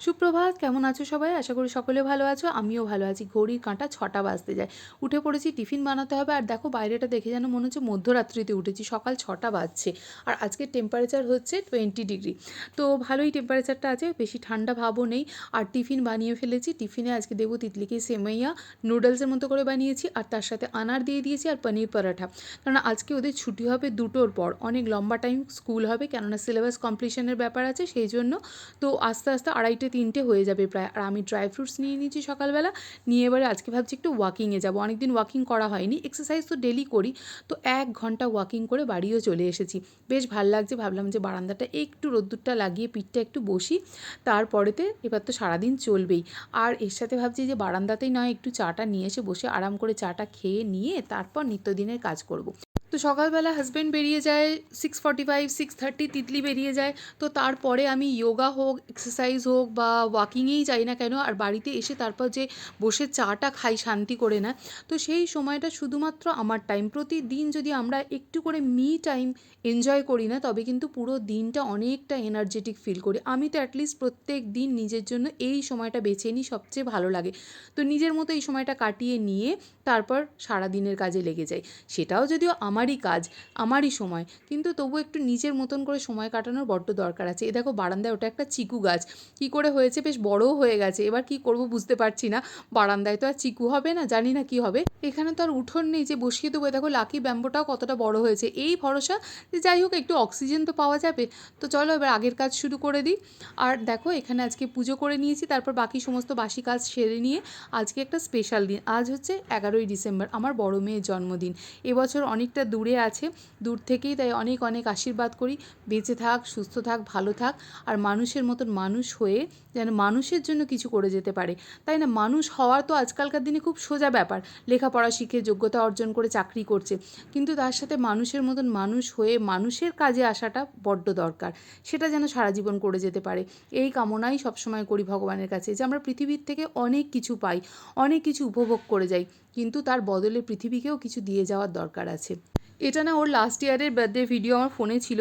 সুপ্রভাত, কেমন আছো সবাই? আশা করি সকলে ভালো আছো, আমিও ভালো আছি। ঘড়ির কাঁটা ছটা বাজতে যায়। উঠে পড়েছি, টিফিন বানাতে হবে। আর দেখো, বাইরেটা দেখে যেন মনে হচ্ছে মধ্যরাত্রিতে উঠেছি, সকাল ছটা বাজছে। আর আজকের টেম্পারেচার হচ্ছে টোয়েন্টি ডিগ্রি তো ভালোই টেম্পারেচারটা আছে, বেশি ঠান্ডা ভাবও নেই। আর টিফিন বানিয়ে ফেলেছি। টিফিনে আজকে দেবো তিতলিকে সেমাইয়া নুডলসের মতো করে বানিয়েছি। আর তার সাথে আনার দিয়ে দিয়েছি আর পনির পরাঠা। কারণ আজকে ওদের ছুটি হবে দুটোর পর। অনেক লম্বা টাইম স্কুল হবে, কেননা সিলেবাস কমপ্লিশনের ব্যাপার আছে সেই জন্য। তো আস্তে আস্তে আড়াইটে তিনটে হয়ে যাবে প্রায়। আর আমি ড্রাই ফ্রুটস নিয়ে নিয়েছি সকালবেলা। নিয়ে এবারে আজকে ভাবছি একটু ওয়াকিংয়ে যাব। অনেকদিন ওয়াকিং করা হয়নি। এক্সারসাইজ তো ডেলি করি। তো এক ঘণ্টা ওয়াকিং করে বাড়িও চলে এসেছি। বেশ ভালো লাগছে। ভাবলাম যে বারান্দাটা একটু রোদ্দুরটা লাগিয়ে পিঠটা একটু বসি। তারপরেতে এবার তো সারাদিন চলবেই। আর এর সাথে ভাবছি যে বারান্দাতেই নয়, একটু চাটা নিয়ে এসে বসে আরাম করে চাটা খেয়ে নিয়ে তারপর নিত্যদিনের কাজ করব। তো সকালবেলা হাজব্যান্ড বেরিয়ে যায় six forty five six thirty Titli বেরিয়ে যায়। তো তারপরে আমি যোগা হোক এক্সারসাইজ হোক বা ওয়াকিংয়েই যাই না কেন, আর বাড়িতে এসে তারপর যে বসে চাটা খাই শান্তি করে না, তো সেই সময়টা শুধুমাত্র আমার টাইম প্রতিদিন যদি আমরা একটু করে মি টাইম এনজয় করি না, তবে কিন্তু পুরো দিনটা অনেকটা এনার্জেটিক ফিল করি। আমি তো অ্যাটলিস্ট প্রত্যেক দিন নিজের জন্য এই সময়টা বেছে নিই, সবচেয়ে ভালো লাগে। তো নিজের মতো এই সময়টা কাটিয়ে নিয়ে তারপর সারা দিনের কাজে লেগে যাই। সেটাও যদিও আমারই কাজ, আমারই সময়। কিন্তু তবু একটু নিজের মতন করে সময় কাটানোর বড্ড দরকার আছে। এ দেখো বারান্দায় ওটা একটা চিকু গাছ। কী করে হয়েছে? বেশ বড়ও হয়ে গেছে। এবার কি করব বুঝতে পারছি না। বারান্দায় তো আর চিকু হবে না, জানি না কি হবে। এখানে তো আর উঠোন নেই যে বসিয়ে দেবো। দেখো লাকি ব্যাম্বোটাও কতটা বড় হয়েছে। এই ভরসা যে যাই হোক, একটু অক্সিজেন তো পাওয়া যাবে। তো চলো এবার আগের কাজ শুরু করে দিই। আর দেখো, এখানে আজকে পুজো করে নিয়েছি, তারপর বাকি সমস্ত বাসি কাজ সেরে নিয়ে আজকে একটা স্পেশাল দিন। আজ হচ্ছে এগারোই ডিসেম্বর, আমার বড় মেয়ের জন্মদিন। এবছর অনেকটা দূরে আছে, দূর থেকেই তাই অনেক অনেক আশীর্বাদ করি। বেঁচে থাক, সুস্থ থাক, ভালো থাক, আর মানুষের মতন মানুষ হয়ে যেন মানুষের জন্য কিছু করে যেতে পারে। তাই না? মানুষ হওয়ার তো আজকালকার দিনে খুব সোজা ব্যাপার। লেখাপড়া শিখে যোগ্যতা অর্জন করে চাকরি করছে। কিন্তু তার সাথে মানুষের মতন মানুষ হয়ে মানুষের কাজে আসাটা বড্ড দরকার। সেটা যেন সারা জীবন করে যেতে পারে। এই কামনাই সবসময় করি ভগবানের কাছে যে আমরা পৃথিবীর থেকে অনেক কিছু পাই, অনেক কিছু উপভোগ করে যাই। কিন্তু তার বদলে পৃথিবীকেও কিছু দিয়ে যাওয়ার দরকার আছে। এটা না ওর লাস্ট ইয়ারের বার্থডে ভিডিও আমার ফোনে ছিল।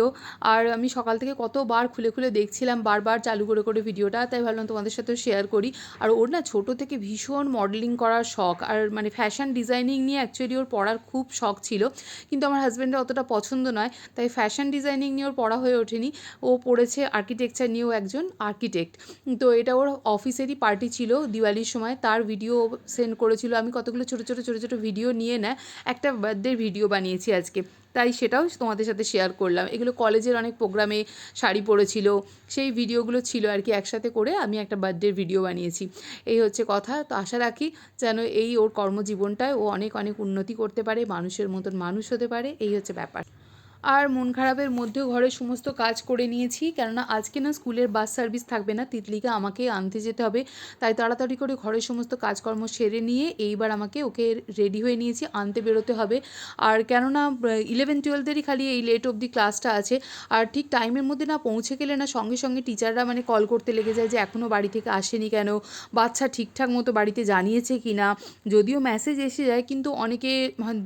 আর আমি সকাল থেকে কতবার খুলে খুলে দেখছিলাম, বারবার চালু করে করে ভিডিওটা, তাই ভাবলাম তোমাদের সাথে শেয়ার করি। আর ওর না ছোটো থেকে ভীষণ মডেলিং করার শখ, আর মানে ফ্যাশন ডিজাইনিং নিয়ে অ্যাকচুয়ালি ওর পড়ার খুব শখ ছিল। কিন্তু আমার হাজব্যান্ডের অতটা পছন্দ নয়, তাই ফ্যাশন ডিজাইনিং নিয়ে ওর পড়া হয়ে ওঠেনি। ও পড়েছে আর্কিটেকচার নিয়েও একজন আর্কিটেক্ট তো এটা ওর অফিসেরই পার্টি ছিল দিওয়ালির সময়, তার ভিডিও সেন্ড করেছিল। আমি কতগুলো ছোটো ছোটো ছোটো ছোটো ভিডিও নিয়ে নেয় একটা বার্থডে ভিডিও বানিয়েছি আজকে। তাই সেটাও তোমাদের সাথে শেয়ার করলাম। এগুলো কলেজের অনেক প্রোগ্রামে শাড়ি পরেছিল। সেই ভিডিওগুলো ছিল আর কি একসাথে করে আমি একটা বার্থডের ভিডিও বানিয়েছি। এই হচ্ছে কথা। তো আশা রাখি যেন এই ওর কর্মজীবনটায় ও অনেক অনেক উন্নতি করতে পারে, মানুষের মতন মানুষ হতে পারে। এই হচ্ছে ব্যাপার। আর মন খারাপের মধ্যেও ঘরের সমস্ত কাজ করে নিয়েছি। কেননা আজকে না স্কুলের বাস সার্ভিস থাকবে না, তিতলিকে আমাকে আনতে যেতে হবে। তাই তাড়াতাড়ি করে ঘরের সমস্ত কাজকর্ম সেরে নিয়ে এইবার আমাকে ওকে রেডি হয়ে নিয়েছি, আনতে বেরোতে হবে। আর কেননা ইলেভেন টুয়েলভেরই খালি এই লেট অবধি ক্লাসটা আছে। আর ঠিক টাইমের মধ্যে না পৌঁছে গেলে না সঙ্গে সঙ্গে টিচাররা মানে কল করতে লেগে যায় যে এখনও বাড়ি থেকে আসেনি কেন? বাচ্চা ঠিকঠাক মতো বাড়িতে জানিয়েছে কি না যদিও মেসেজ এসে যায়, কিন্তু অনেকে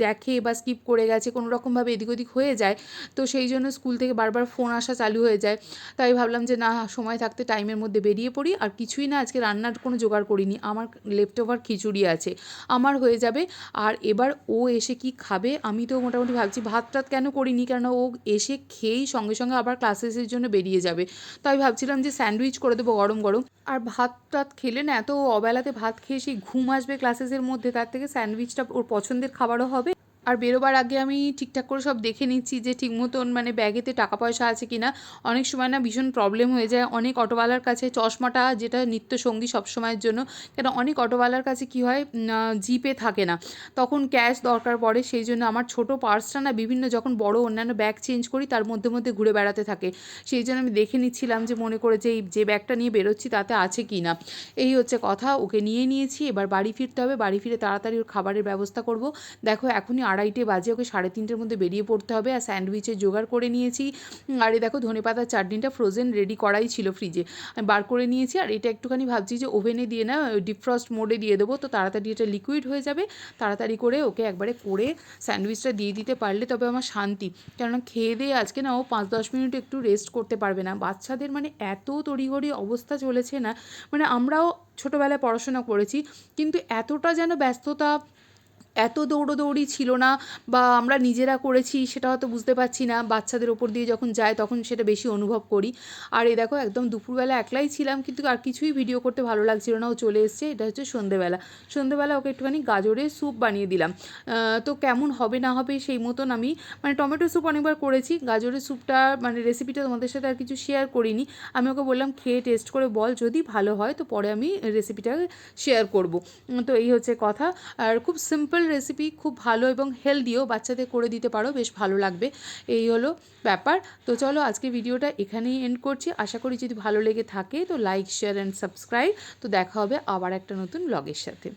দেখে বা স্কিপ করে গেছে, কোনো রকমভাবে এদিক ওদিক হয়ে যায়। তো সেই জন্য স্কুল থেকে বারবার ফোন আসা চালু হয়ে যায়। তাই ভাবলাম যে, না, সময় থাকতে টাইমের মধ্যে বেরিয়ে পড়ি। আর কিছুই না, আজকে রান্নার কোনো জোগাড় করিনি। আমার লেফট ওভার খিচুড়ি আছে। আমার হয়ে যাবে। আর এবার ও এসে কি খাবে? আমি তো মোটামুটি ভাবছি ভাত টাত কেন করিনি? কেন ও এসে খেয়েই সঙ্গে সঙ্গে আবার ক্লাসেসের জন্য বেরিয়ে যাবে। তাই ভাবছিলাম যে স্যান্ডউইচ করে দেবো গরম গরম। আর ভাত টাত খেলে না, এত অবেলাতে ভাত খেয়ে সেই ঘুম আসবে ক্লাসেসের মধ্যে। তার থেকে স্যান্ডউইচটা ওর পছন্দের খাবারও হবে। আর বেরোবার আগে আমি ঠিকঠাক করে সব দেখে নিচ্ছি যে ঠিক মতন মানে ব্যাগেতে টাকা পয়সা আছে কি না অনেক সময় না ভীষণ প্রবলেম হয়ে যায়। অনেক অটোওয়ালার কাছে চশমাটা যেটা নিত্য সঙ্গী সবসময়ের জন্য, কেন অনেক অটোওয়ালার কাছে কি হয় জিপে থাকে না। তখন ক্যাশ দরকার পড়ে, সেই জন্য আমার ছোট পার্সটা না বিভিন্ন যখন বড় অন্যান্য ব্যাগ চেঞ্জ করি, তার মধ্যে মধ্যে ঘুরে বেড়াতে থাকে। সেই জন্য আমি দেখে নিচ্ছিলাম যে মনে করে যে এই, যে ব্যাগটা নিয়ে বেরোচ্ছি তাতে আছে কি না এই হচ্ছে কথা, ওকে নিয়ে নিয়েছি, এবার বাড়ি ফিরতে হবে। বাড়ি ফিরে তাড়াতাড়ি ওর খাবারের ব্যবস্থা করব। দেখো এখনই আড়াই আড়াইটে বাজে, ওকে সাড়ে তিনটের মধ্যে বেরিয়ে পড়তে হবে আর স্যান্ডউইচের জোগাড় করে নিয়েছি। আর এই দেখো ধনে পাতার চাটনিটা ফ্রোজেন রেডি করাই ছিল ফ্রিজে আমি বার করে নিয়েছি আর এটা একটুখানি ভাবছি যে ওভেনে দিয়ে না ডিফ্রস্ট মোডে দিয়ে দেবো। তো তাড়াতাড়ি এটা লিকুইড হয়ে যাবে। তাড়াতাড়ি করে ওকে একবারে করে স্যান্ডউইচটা দিয়ে দিতে পারলে তবে আমার শান্তি। কেননা খেয়ে দিয়ে আজকে না ও পাঁচ দশ মিনিট একটু রেস্ট করতে পারবে না। বাচ্চাদের মানে এত তড়িঘড়ি অবস্থা চলেছে না। মানে আমরাও ছোটোবেলায় পড়াশোনা করেছি, কিন্তু এতটা যেন ব্যস্ততা এত দৌড়োদৌড়ি ছিল না বা আমরা নিজেরা করেছি সেটা হয়তো বুঝতে পারছি না। বাচ্চাদের ওপর দিয়ে যখন যায় তখন সেটা বেশি অনুভব করি। আর এই দেখো একদম দুপুরবেলা একলাই ছিলাম কিন্তু আর কিছুই ভিডিও করতে ভালো লাগছিল না। ও চলে এসছে, এটা হচ্ছে সন্ধেবেলা। সন্ধেবেলা ওকে একটুখানি গাজরের স্যুপ বানিয়ে দিলাম। তো কেমন হবে না হবে সেই মতন আমি মানে টমেটো স্যুপ অনেকবার করেছি। গাজরের স্যুপটা মানে রেসিপিটা তোমাদের সাথে আর কিছু শেয়ার করিনি। আমি ওকে বললাম, খেয়ে টেস্ট করে বল, যদি ভালো হয় তো পরে আমি রেসিপিটা শেয়ার করব। তো এই হচ্ছে কথা। আর খুব সিম্পল রেসিপি খুব ভালো এবং হেলদিও বাচ্চাদের করে দিতে পারো, বেশ ভালো লাগবে। এই হলো ব্যাপার। তো চলো আজকে ভিডিওটা এখানেই এন্ড করছি। আশা করি যদি ভালো লেগে থাকে তো লাইক শেয়ার অ্যান্ড সাবস্ক্রাইব তো দেখা হবে আবার একটা নতুন ব্লগের সাথে।